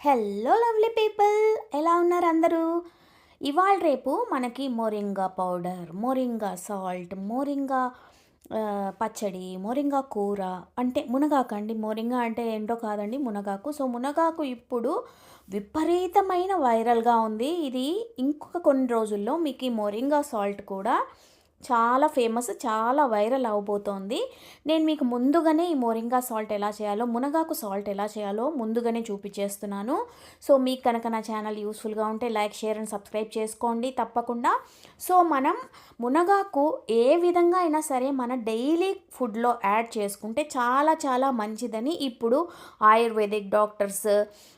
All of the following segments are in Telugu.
హలో లవ్లీ పీపుల్ ఎలా ఉన్నారు అందరూ? ఇవాళ రేపు మనకి మోరింగా పౌడర్ మోరింగా సాల్ట్ మోరింగా పచ్చడి మోరింగా కూర అంటే మునగాకు అండి మోరింగా అంటే ఏంటో కాదండి మునగాకు. సో మునగాకు ఇప్పుడు విపరీతమైన వైరల్గా ఉంది. ఇది ఇంకొక కొన్ని రోజుల్లో మీకు ఈ మోరింగా సాల్ట్ కూడా చాలా ఫేమస్ చాలా వైరల్ అవబోతోంది. నేను మీకు ముందుగానే ఈ మోరింగా సాల్ట్ ఎలా చేయాలో మునగాకు సాల్ట్ ఎలా చేయాలో ముందుగానే చూపించేస్తున్నాను. సో మీకు కనుక నా ఛానల్ యూస్ఫుల్గా ఉంటే లైక్ షేర్ అండ్ సబ్స్క్రైబ్ చేసుకోండి తప్పకుండా. సో మనం మునగాకు ఏ విధంగా అయినా సరే మన డైలీ ఫుడ్లో యాడ్ చేసుకుంటే చాలా చాలా మంచిదని ఇప్పుడు ఆయుర్వేదిక్ డాక్టర్స్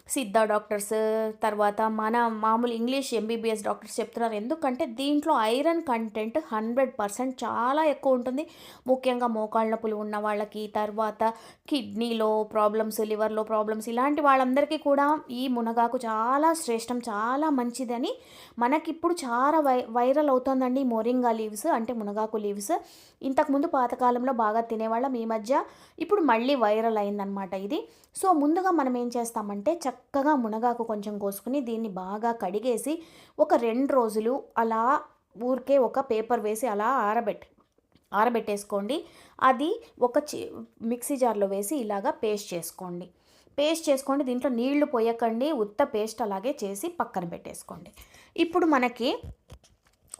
సిద్ధ డాక్టర్స్ తర్వాత మన మామూలు ఇంగ్లీష్ ఎంబీబీఎస్ డాక్టర్స్ చెప్తున్నారు. ఎందుకంటే దీంట్లో ఐరన్ కంటెంట్ హండ్రెడ్ పర్సెంట్ చాలా ఎక్కువ ఉంటుంది. ముఖ్యంగా మోకాళ్ళ నొప్పులు ఉన్న వాళ్ళకి తర్వాత కిడ్నీలో ప్రాబ్లమ్స్ లివర్లో ప్రాబ్లమ్స్ ఇలాంటి వాళ్ళందరికీ కూడా ఈ మునగాకు చాలా శ్రేష్టం చాలా మంచిదని మనకిప్పుడు చాలా వై వైరల్ అవుతుందండి. ఈ మోరింగా లీవ్స్ అంటే మునగాకు లీవ్స్ ఇంతకుముందు పాతకాలంలో బాగా తినేవాళ్ళం. ఈ మధ్య ఇప్పుడు మళ్ళీ వైరల్ అయిందనమాట ఇది. సో ముందుగా మనం ఏం చేస్తామంటే చక్కగా మునగాకు కొంచెం కోసుకుని దీన్ని బాగా కడిగేసి ఒక రెండు రోజులు అలా ఊరికే ఒక పేపర్ వేసి అలా ఆరబెట్టి ఆరబెట్టేసుకోండి. అది ఒక చి మిక్సీ జార్లో వేసి ఇలాగా పేస్ట్ చేసుకోండి. పేస్ట్ చేసుకోండి. దీంట్లో నీళ్ళు పోయకండి. ఉత్త పేస్ట్ అలాగే చేసి పక్కన పెట్టేసుకోండి. ఇప్పుడు మనకి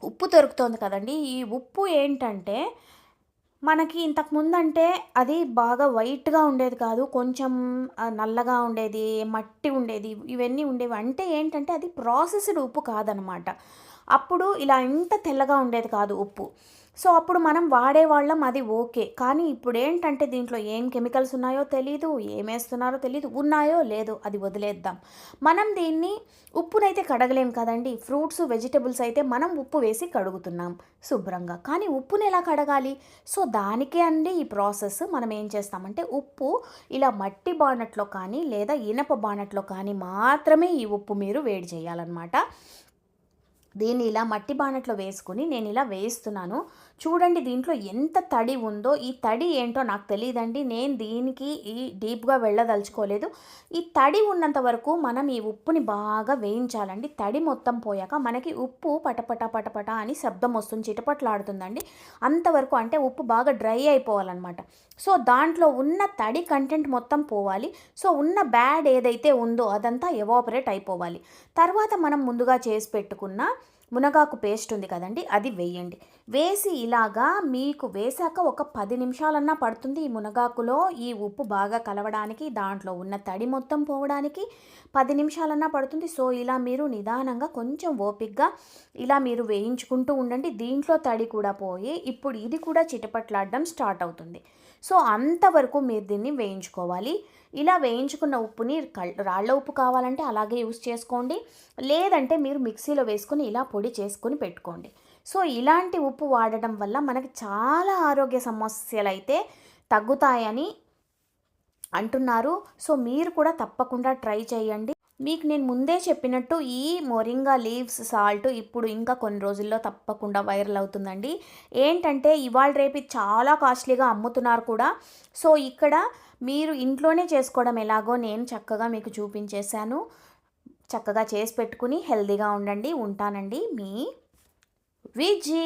ఉప్పు దొరుకుతుంది కదండి. ఈ ఉప్పు ఏంటంటే మనకి ఇంతకుముందు అంటే అది బాగా వైట్గా ఉండేది కాదు. కొంచెం నల్లగా ఉండేది మట్టి ఉండేది ఇవన్నీ ఉండేవి. అంటే ఏంటంటే అది ప్రాసెస్డ్ ఉప్పు కాదనమాట. అప్పుడు ఇలా ఇంత తెల్లగా ఉండేది కాదు ఉప్పు. సో అప్పుడు మనం వాడేవాళ్ళం అది ఓకే. కానీ ఇప్పుడు ఏంటంటే దీంట్లో ఏం కెమికల్స్ ఉన్నాయో తెలీదు ఏమేస్తున్నారో తెలీదు ఉన్నాయో లేదో అది వదిలేద్దాం. మనం దీన్ని ఉప్పునైతే కడగలేం కదండి. ఫ్రూట్స్ వెజిటబుల్స్ అయితే మనం ఉప్పు వేసి కడుగుతున్నాం శుభ్రంగా. కానీ ఉప్పుని ఎలా కడగాలి? సో దానికే అండి ఈ ప్రాసెస్. మనం ఏం చేస్తామంటే ఉప్పు ఇలా మట్టి బాణట్లో కానీ లేదా ఇనప బాణట్లో కానీ మాత్రమే ఈ ఉప్పు మీరు వేడి చేయాలన్నమాట. దీన్ని ఇలా మట్టి బాణట్లో వేసుకుని నేను ఇలా వేస్తున్నాను. చూడండి దీంట్లో ఎంత తడి ఉందో. ఈ తడి ఏంటో నాకు తెలియదండి నేను దీనికి ఈ డీప్గా వెళ్ళదలుచుకోలేదు. ఈ తడి ఉన్నంత వరకు మనం ఈ ఉప్పుని బాగా వేయించాలండి. తడి మొత్తం పోయాక మనకి ఉప్పు పటపట పటపట అని శబ్దం వస్తుంది. చిటపట్లాడుతుందండి. అంతవరకు అంటే ఉప్పు బాగా డ్రై అయిపోవాలన్నమాట. సో దాంట్లో ఉన్న తడి కంటెంట్ మొత్తం పోవాలి. సో ఉన్న బ్యాడ్ ఏదైతే ఉందో అదంతా ఎవాపరేట్ అయిపోవాలి. తర్వాత మనం ముందుగా చేసి పెట్టుకున్న మునగాకు పేస్ట్ ఉంది కదండి అది వేయండి. వేసి ఇలాగా మీకు వేసాక ఒక పది నిమిషాలన్నా పడుతుంది ఈ మునగాకులో. ఈ ఉప్పు బాగా కలవడానికి దాంట్లో ఉన్న తడి మొత్తం పోవడానికి పది నిమిషాలన్నా పడుతుంది. సో ఇలా మీరు నిదానంగా కొంచెం ఓపిక్గా ఇలా మీరు వేయించుకుంటూ ఉండండి. దీంట్లో తడి కూడా పోయి ఇప్పుడు ఇది కూడా చిటపట్లాడడం స్టార్ట్ అవుతుంది. సో అంతవరకు మీరు దీన్ని వేయించుకోవాలి. ఇలా వేయించుకున్న ఉప్పుని కల్- రాళ్ళ ఉప్పు కావాలంటే అలాగే యూస్ చేసుకోండి. లేదంటే మీరు మిక్సీలో వేసుకొని ఇలా పొడి చేసుకొని పెట్టుకోండి. సో ఇలాంటి ఉప్పు వాడడం వల్ల మనకి చాలా ఆరోగ్య సమస్యలు అయితే తగ్గుతాయని అంటున్నారు. సో మీరు కూడా తప్పకుండా ట్రై చేయండి. మీకు నేను ముందే చెప్పినట్టు ఈ మొరింగా లీవ్స్ సాల్ట్ ఇప్పుడు ఇంకా కొన్ని రోజుల్లో తప్పకుండా వైరల్ అవుతుందండి. ఏంటంటే ఇవాళ రేపు చాలా కాస్ట్లీగా అమ్ముతున్నారు కూడా. సో ఇక్కడ మీరు ఇంట్లోనే చేసుకోవడం ఎలాగో నేను చక్కగా మీకు చూపించేశాను. చక్కగా చేసి పెట్టుకుని హెల్తీగా ఉండండి ఉంటానండి మీ విజీ.